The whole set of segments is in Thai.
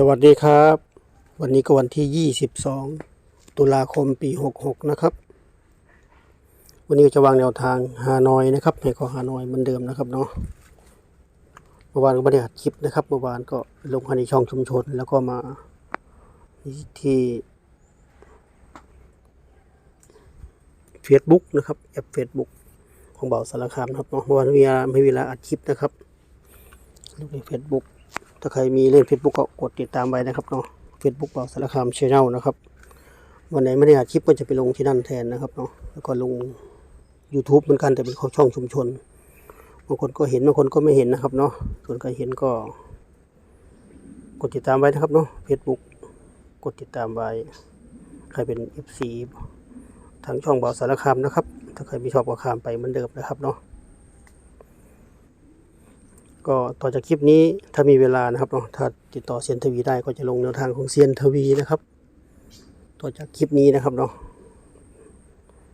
สวัสดีครับ วันนี้ก็วันที่ 22 ตุลาคมปี 66 นะครับ วันนี้จะวางแนวทางฮานอยนะครับให้ก็ฮานอยเหมือนเดิมนะครับเนาะเมื่อวานก็ไม่ได้อัดคลิปนะครับเมื่อวานก็ลงมาในช่องชุมชน แล้วก็มาที่ Facebook นะครับแอป Facebook ของเบาสารคามนะครับเนาะเมื่อวานไม่มีเวลาไม่มีเวลาอัดคลิปนะครับลงใน Facebook ถ้าใครมีเล่น Facebook ก็กดติดตามไว้นะครับเนาะ Facebook เบาสารคามช n แนลนะครับ วันไหนไม่ได้อัดคลิปก็จะไปลงที่นั่นแทนนะครับเนาะ แล้วก็ลง YouTube เหมือนกันแต่เป็นข้อช่องชุมชน บางคนก็เห็นบางคนก็ไม่เห็นนะครับเนาะ ส่วนใครเห็นก็ กดติดตามไว้นะครับเนาะ Facebook กดติดตามไว้ ใครเป็น FC ทางช่องเบาสารคามนะครับ ถ้าใครม่ชอบก็ข้ามไปเหมือนเดิมนะครับเนาะ ก็ต่อจากคลิปนี้ถ้ามีเวลานะครับเนาะถ้าติดต่อเซียนทวีได้ก็จะลงแนวทางของเซียนทวีนะครับ ต่อจากคลิปนี้นะครับเนาะ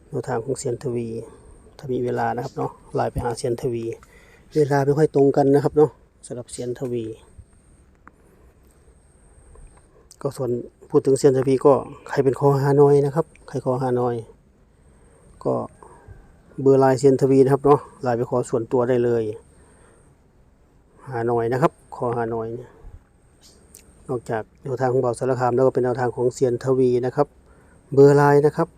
แนวทางของเซียนทวี ถ้ามีเวลานะครับเนาะไลน์ไปหาเซียนทวี เวลาไม่ค่อยตรงกันนะครับเนาะสำหรับเซียนทวี ก็ส่วนพูดถึงเซียนทวีก็ใครเป็นคอฮานอยนะครับใครคอฮานอย ก็เบอร์ไลน์เซียนทวีนะครับเนาะไลน์ไปขอส่วนตัวได้เลย หานอยนะครับขอหานอยเนี่ยนอกจากแนวทางของเบาสารคามแล้วก็เป็นแนวทางของเซียนทวีนะครับ เบอร์ไลน์นะครับ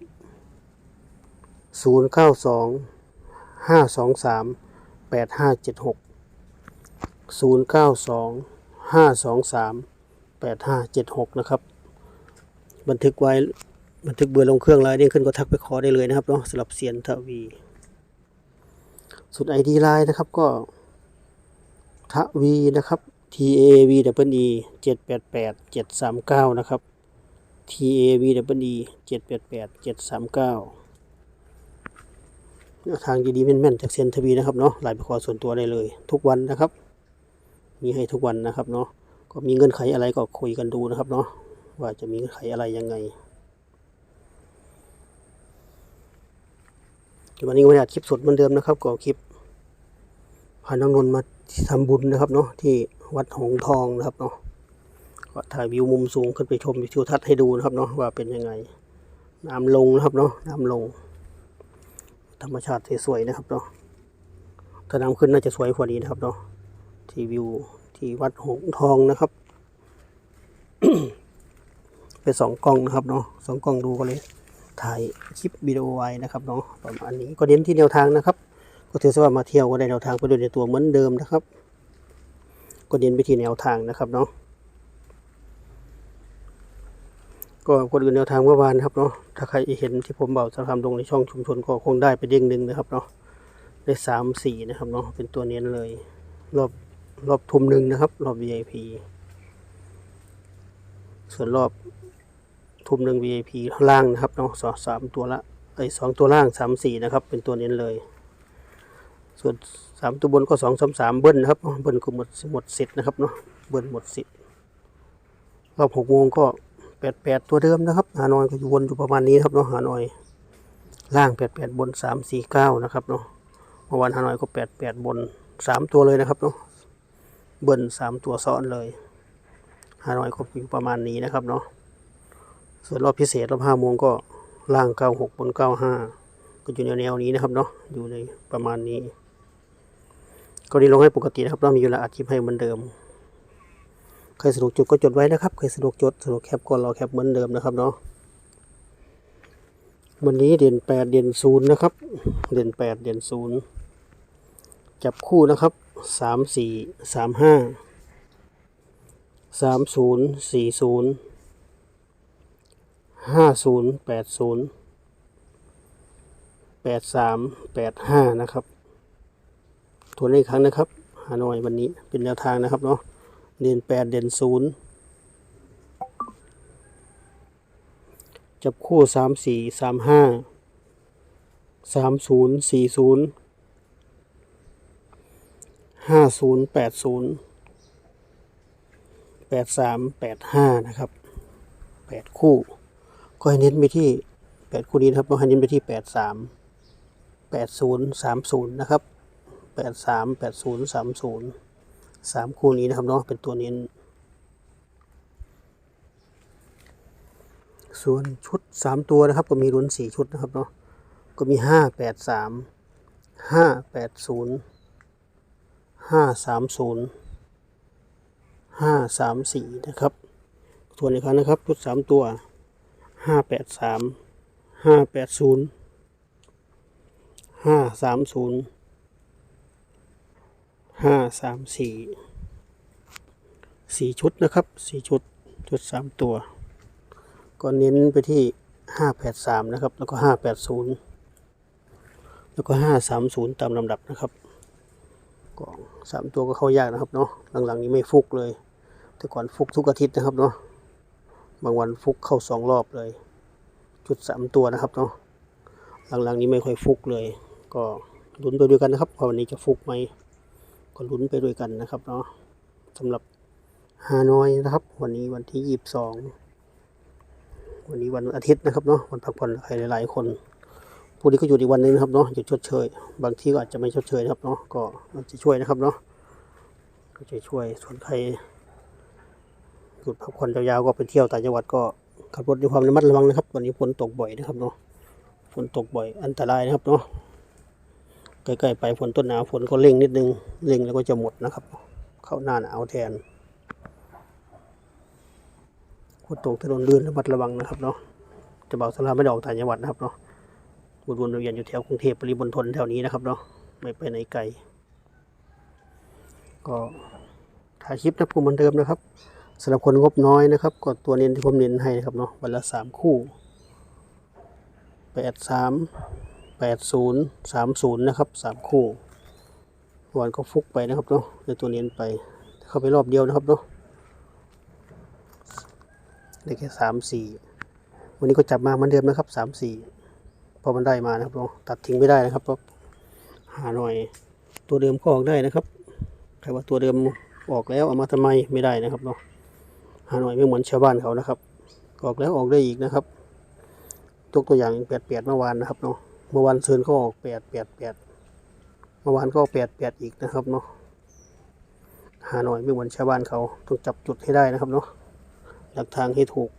0 9 2 5 2 3 8 5 7 6 0 9 2 5 2 3 8 5 7 6 นะครับ บันทึกไว้บันทึกเบอร์ลงเครื่องไลน์เด้งขึ้นก็ทักไปขอได้เลยนะครับเนาะสำหรับเซียนทวี สุดไอดีไลน์นะครับก็ ทวีนะครับ T A V W E เจ็ดแปดแปดเจ็ดสามเก้านะครับ T A V W E เจ็ดแปดแปดเจ็ดสามเก้าทางดีๆแม่นๆจากเซยนทวีนะครับเนาะไลน์ไปขอส่วนตัวได้เลย ทุกวันนะครับ มีให้ทุกวันนะครับเนาะก็มีเงื่อนไขอะไรก็คุยกันดูนะครับเนาะว่าจะมีเงื่อนไขอะไรยังไงวันนี้ก็ไม่ได้คลิปสดเหมือนเดิมนะครับก็คลิป พาน้องนนมาทำบุญนะครับเนาะที่วัดหงทองนะครับเนาะก็ถ่ายวิวมุมสูงขึ้นไปชมทิวทัศน์ให้ดูนะครับเนาะว่าเป็นยังไง น้ำลงนะครับเนาะน้ำลง ธรรมชาติสวยๆนะครับเนาะถ้าน้ำขึ้นน่าจะสวยกว่านี้นะครับเนาะที่วิวที่วัดหงทองนะครับไปสองกล้องนะครับเนาะสองกล้องดูก็เลยถ่ายคลิปวิดีโอไว้นะครับเนาะประมาณนี้ก็เน้นที่แนวทางนะครับ ก็ถือว่ามาเที่ยวก็ได้แนวทางไปดยในตัวเหมือนเดิมนะครับ ก็เน้นไปที่แนวทางนะครับเนาะก็คนอื่นแนวทางเมื่อวานครับเนาะถ้าใครเห็นที่ผมบอกจะทำลงในช่องชุมชนก็คงได้ไปเด้งหนึ่งนะครับเนาะได้สามสี่นะครับเนาะเป็นตัวเน้นเลย รอบรอบทุ่มหนึ่งนะครับ รอบ VIP ส่วนรอบทุ่มหนึ่ง VIP ล่างนะครับเนาะสองสามตัวละไอสองตัวล่างสามสี่นะครับ เป็นตัวเน้นเลย ส่วนสามตัวบนก็สองสามสามเบิ้ลนะครับเบิ้ลก็หมดหมดสิทธิ์นะครับเนาะเบิ้ลหมดสิทธิ์รอบหกโมงก็แปดแปดตัวเดิมนะครับหานอยก็อยู่วนอยู่ประมาณนี้ครับเนาะหานอย ล่างแปดแปดบนสามสี่เก้านะครับเนาะเมื่อวานหานอยก็แปดแปดบนสามตัวเลยนะครับเนาะเบิ้ลสามตัวซ้อนเลยหานอยก็อยู่ประมาณนี้นะครับเนาะส่วนรอบพิเศษรอบห้าโมงก็ล่างเก้าหกบนเก้าห้าก็อยู่แนวๆนี้นะครับเนาะอยู่ในประมาณนี้ ก็นี้ลงให้ปกตินะครับ เรามีเวลาอัดคลิปให้เหมือนเดิม ใครสะดวกจดก็จดไว้นะครับ ใครสะดวกจดสะดวกแคปก็รอแคปเหมือนเดิมนะครับเนาะ วันนี้เด่นแปดเด่นศูนย์นะครับ เด่นแปดเด่นศูนย์จับคู่นะครับสามสี่สามห้าสามศูนย์สี่ศูนย์ห้าศูนย์แปดศูนย์แปดสามแปดห้านะครับ ทวนอีกครั้งนะครับฮานอยวันนี้เป็นแนวทางนะครับเนาะเด่นแปดเด่นศูนย์จับคู่สามสี่สามห้าสามศูนย์สี่ศูนย์ห้าศูนย์แปดศูนย์แปดสามแปดห้านะครับแปดคู่ก็ให้เน้นไปที่แปดคู่นี้นะครับก็ให้เน้นไปที่แปดสามแปดศูนย์สามศูนย์นะครับ แปดสามแปดศูนย์สามศูนย์สามคู่นี้นะครับเนาะเป็นตัวเน้น ส่วนชุดสามตัวนะครับ ก็มีลุ้นสี่ชุดนะครับเนาะก็มีห้าแปดสามห้าแปดศูนย์ห้าสามศูนย์ห้าสามสี่นะครับส่วนอีกครั้งนะครับชุดสามตัวห้าแปดสามห้าแปดศูนย์ห้าสามศูนย์ ห้าสามสี่สี่ชุดนะครับสี่ชุด ชุดสามตัว ก็เน้นไปที่ห้าแปดสามนะครับ แล้วก็ห้าแปดศูนย์แล้วก็ห้าสามศูนย์ตามลำดับนะครับก็สามตัวก็เข้ายากนะครับเนาะหลังๆนี้ไม่ฟุกเลย แต่ก่อนฟุกทุกอาทิตย์นะครับเนาะบางวันฟุกเข้าสองรอบเลย จุดสามตัวนะครับเนาะหลังๆนี้ไม่ค่อยฟุกเลย ก็ลุ้นไปด้วยกันนะครับว่าวันนี้จะฟุกไหม ก็ลุ้นไปด้วยกันนะครับเนาะสำหรับฮานอยนะครับ วันนี้วันที่ยี่สิบสองวันนี้วันอาทิตย์นะครับเนาะวันพักผ่อนใครหลายๆคนผู้นี้ก็อยู่อีกวันหนึงนะครับเนาะหยุดชดเชย บางที่ก็อาจจะไม่ชดเชยนะครับเนาะก็จะช่วยนะครับเนาะก็จะช่วยส่วนใครหยุดพักผ่อนยาวๆก็ไปเที่ยวต่างจังหวัดก็ขับรถด้วยความระมัดระวังนะครับ วันนี้ฝนตกบ่อยนะครับเนาะฝนตกบ่อยอันตรายนะครับเนาะ ใกล้ๆไปฝนต้นหนาวฝนก็เร่งนิดนึงเร่งแล้วก็จะหมดนะครับ เข้าหน้าหนาวแทนคนตกถนนลื่นระมัดระวังนะครับเนาะจะเบาสลาไม่ได้ออกต่างจังหวัดนะครับเนาะวนๆเวียนอยู่แถวกรุงเทพปริมณฑลแถวนี้นะครับเนาะไม่ไปไหนไกล ก็ถ่ายคลิปนะผมเหมือนเดิมนะครับสำหรับคนงบน้อยนะครับ ก็ตัวเน้นที่ผมเน้นให้นะครับเนาะวันละสามคู่แปดสาม แปดศูนย์สามศูนย์นะครับสามคู่วันก็ฟุกไปนะครับเนาะในตัวเน้นไป เข้าไปรอบเดียวนะครับเนาะได้แค่สามสี่วันนี้ก็จับมาเหมือนเดิมนะครับสามสี่พอมันได้มานะครับเราะตัดทิ้งไม่ได้นะครับเพราะหาหน่อย ตัวเดิมก็ออกได้นะครับใครว่าตัวเดิมออกแล้วเอามาทำไมไม่ได้นะครับเนาะหาหน่อยไม่เหมือนชาวบ้านเขานะครับ ออกแล้วออกได้อีกนะครับยกตัวอย่างแปดแปดเมื่อวานนะครับเนาะ เมื่อวานเชิญก็ออกแปดแปดแปดเมื่อวานก็แปดแปดอีกนะครับเนาะหาหน่อยไม่เหมือนชาวบ้านเขาต้องจับจุดให้ได้นะครับเนาะหลักทางให้ถูก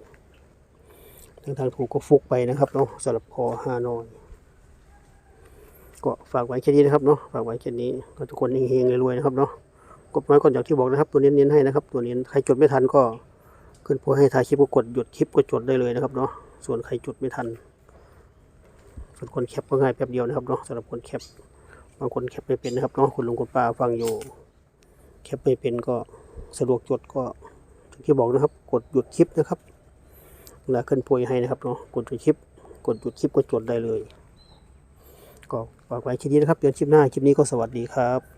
ทางทางถูกก็ฟุกไปนะครับเนาะสำหรับคอฮานอยก็ฝากไว้แค่นี้นะครับเนาะฝากไว้แค่นี้ก็ทุกคนเฮงๆรวยๆนะครับเนาะกดไว้ก่อนอย่างที่บอกนะครับ ตัวเน้นๆให้นะครับ ตัวเน้นใครจดไม่ทันก็ขึ้นโพให้ถ่ายคลิปก็กดหยุดคลิปก็จดได้เลยนะครับเนาะส่วนใครจดไม่ทัน ส่วนคนแคปก็ง่ายแป๊บเดียวนะครับเนาะสำหรับคนแคปบางคนแคปไม่เป็นนะครับเนาะคุณลุงคุณป้าฟังอยู่ แคปไม่เป็นก็สะดวกจดก็อย่างที่บอกนะครับ กดหยุดคลิปนะครับเวลาขึ้นโพยให้นะครับเนาะกดหยุดคลิป กดหยุดคลิปก็จดได้เลย ก็ฝากไว้คลิปนี้นะครับเดี๋ยวคลิปหน้าคลิปนี้ก็สวัสดีครับ